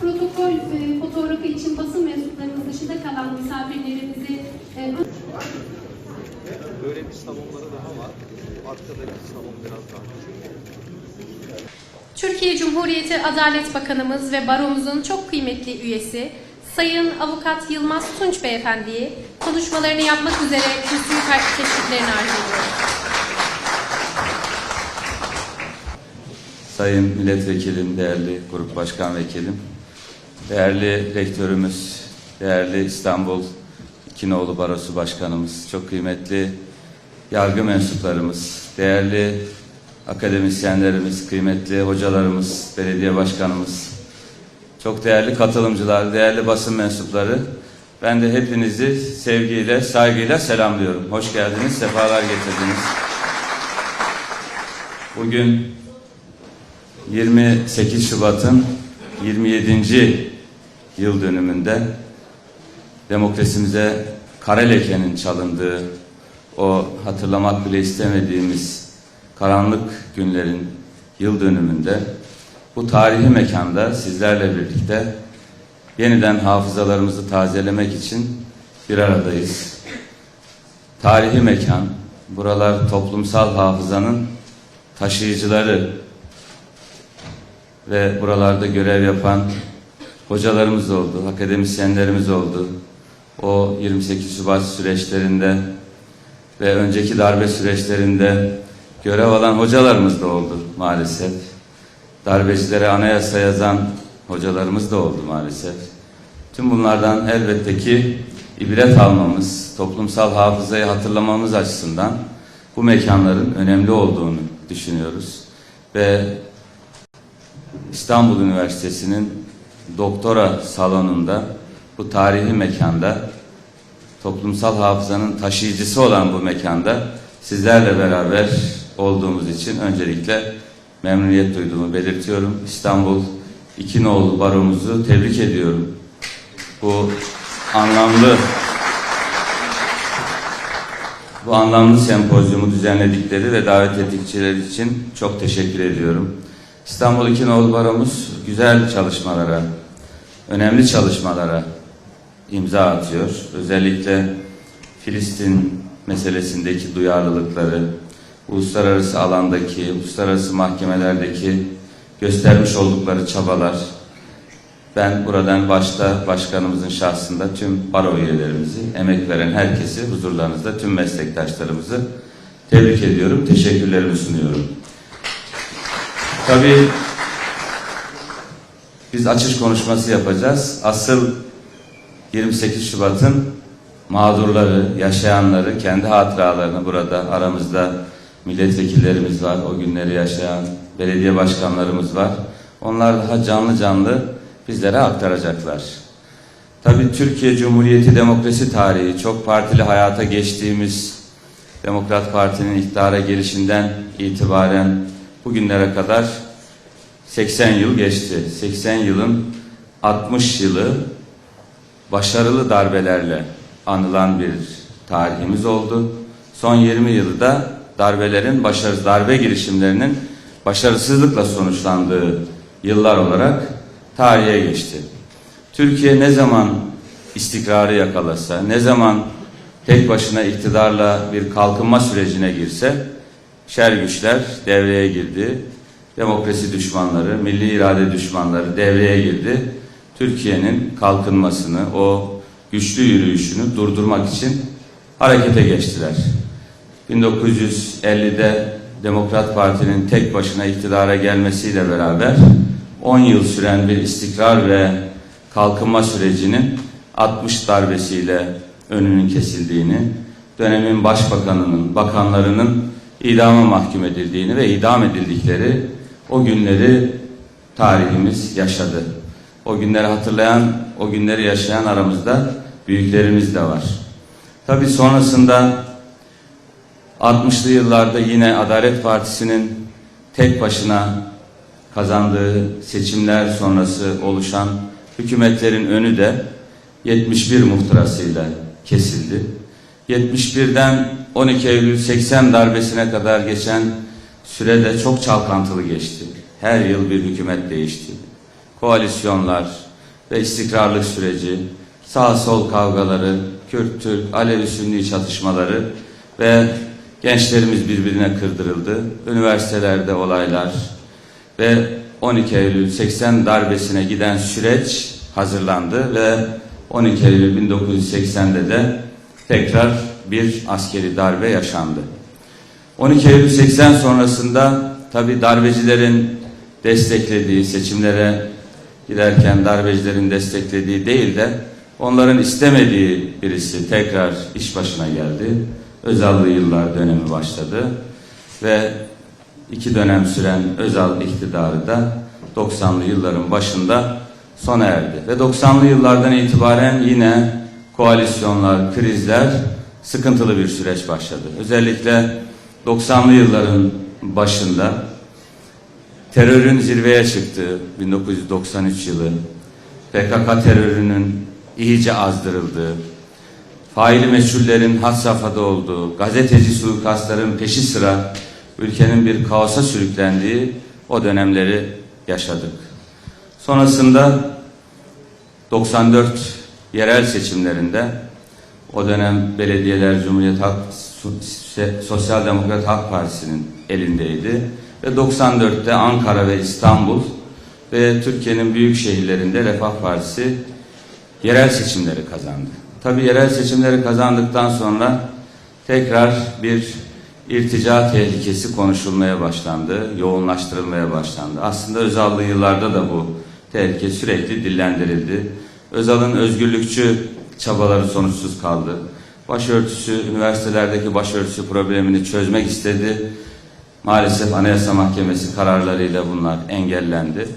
Protokol e, fotoğrafı için basın mensuplarımız dışında kalan misafirlerimizi e, Böyle bir salonları daha var. Arkadaki salon biraz daha küçük. Türkiye Cumhuriyeti Adalet Bakanımız ve baromuzun çok kıymetli üyesi Sayın Avukat Yılmaz Tunç Beyefendi'yi konuşmalarını yapmak üzere kürsüyü terk teşviklerini arz ediyorum. Sayın Milletvekilim, değerli Grup Başkan Vekilim, değerli Rektörümüz, değerli İstanbul İkinoğlu Barosu Başkanımız, çok kıymetli yargı mensuplarımız, değerli akademisyenlerimiz, kıymetli hocalarımız, belediye başkanımız, çok değerli katılımcılar, değerli basın mensupları, ben de hepinizi sevgiyle, saygıyla selamlıyorum. Hoş geldiniz, sefalar getirdiniz. Bugün 28 Şubat'ın 27. yıl dönümünde demokrasimize kara lekenin çalındığı o hatırlamak bile istemediğimiz karanlık günlerin yıl dönümünde bu tarihi mekanda sizlerle birlikte yeniden hafızalarımızı tazelemek için bir aradayız. Tarihi mekan, buralar toplumsal hafızanın taşıyıcıları ve buralarda görev yapan hocalarımız oldu, akademisyenlerimiz oldu. O 28 Şubat süreçlerinde ve önceki darbe süreçlerinde görev alan hocalarımız da oldu maalesef. Darbecilere anayasa yazan hocalarımız da oldu maalesef. Tüm bunlardan elbette ki ibret almamız, toplumsal hafızayı hatırlamamız açısından bu mekanların önemli olduğunu düşünüyoruz. Ve İstanbul Üniversitesi'nin doktora salonunda bu tarihi mekanda toplumsal hafızanın taşıyıcısı olan bu mekanda sizlerle beraber olduğumuz için öncelikle memnuniyet duyduğumu belirtiyorum. İstanbul İkinoğlu Baromuzu tebrik ediyorum. Bu anlamlı bu anlamlı sempozyumu düzenledikleri ve davet ettikleri için çok teşekkür ediyorum. İstanbul İkinoğlu Baromuz güzel çalışmalara, önemli çalışmalara imza atıyor. Özellikle Filistin meselesindeki duyarlılıkları, uluslararası alandaki, uluslararası mahkemelerdeki göstermiş oldukları çabalar, ben buradan başta başkanımızın şahsında tüm baro üyelerimizi, emek veren herkesi huzurlarınızda tüm meslektaşlarımızı tebrik ediyorum, teşekkürlerimi sunuyorum. Tabii biz açış konuşması yapacağız. Asıl 28 Şubat'ın mağdurları, yaşayanları, kendi hatıralarını burada aramızda milletvekillerimiz var, o günleri yaşayan belediye başkanlarımız var. Onlar daha canlı canlı bizlere aktaracaklar. Tabii Türkiye Cumhuriyeti demokrasi tarihi çok partili hayata geçtiğimiz Demokrat Parti'nin iktidara gelişinden itibaren bugünlere kadar 80 yıl geçti. 80 yılın 60 yılı başarılı darbelerle anılan bir tarihimiz oldu. Son 20 yılı da darbelerin başarı darbe girişimlerinin başarısızlıkla sonuçlandığı yıllar olarak tarihe geçti. Türkiye ne zaman istikrarı yakalasa, ne zaman tek başına iktidarla bir kalkınma sürecine girse, şer güçler devreye girdi. Demokrasi düşmanları, milli irade düşmanları devreye girdi. Türkiye'nin kalkınmasını, o güçlü yürüyüşünü durdurmak için harekete geçtiler. 1950'de Demokrat Parti'nin tek başına iktidara gelmesiyle beraber 10 yıl süren bir istikrar ve kalkınma sürecinin 60 darbesiyle önünün kesildiğini, dönemin başbakanının, bakanlarının idama mahkum edildiğini ve idam edildikleri o günleri tarihimiz yaşadı. O günleri hatırlayan, o günleri yaşayan aramızda büyüklerimiz de var. Tabi sonrasında 60'lı yıllarda yine Adalet Partisi'nin tek başına kazandığı seçimler sonrası oluşan hükümetlerin önü de 71 muhtırasıyla kesildi. 71'den 12 Eylül 80 darbesine kadar geçen süre de çok çalkantılı geçti. Her yıl bir hükümet değişti. Koalisyonlar ve istikrarlık süreci, sağ sol kavgaları, Kürt, Türk, Alevi, Sünni çatışmaları ve gençlerimiz birbirine kırdırıldı. Üniversitelerde olaylar ve 12 Eylül 80 darbesine giden süreç hazırlandı ve 12 Eylül 1980'de de tekrar bir askeri darbe yaşandı. 12 Eylül 80 sonrasında tabi darbecilerin desteklediği seçimlere giderken darbecilerin desteklediği değil de onların istemediği birisi tekrar iş başına geldi. Özallı yıllar dönemi başladı ve iki dönem süren Özal iktidarı da 90'lı yılların başında sona erdi. Ve 90'lı yıllardan itibaren yine koalisyonlar, krizler sıkıntılı bir süreç başladı. Özellikle 90'lı yılların başında terörün zirveye çıktığı 1993 yılı, PKK terörünün iyice azdırıldığı, faili meçhullerin had safhada olduğu, gazeteci suikastların peşi sıra ülkenin bir kaosa sürüklendiği o dönemleri yaşadık. Sonrasında 94 yerel seçimlerinde o dönem belediyeler Cumhuriyet Halk Sosyal Demokrat Halk Partisi'nin elindeydi ve 94'te Ankara ve İstanbul ve Türkiye'nin büyük şehirlerinde Refah Partisi yerel seçimleri kazandı. Tabii yerel seçimleri kazandıktan sonra tekrar bir irtica tehlikesi konuşulmaya başlandı, yoğunlaştırılmaya başlandı. Aslında Özal'lı yıllarda da bu tehlike sürekli dillendirildi. Özal'ın özgürlükçü çabaları sonuçsuz kaldı. Başörtüsü, üniversitelerdeki başörtüsü problemini çözmek istedi. Maalesef Anayasa Mahkemesi kararlarıyla bunlar engellendi.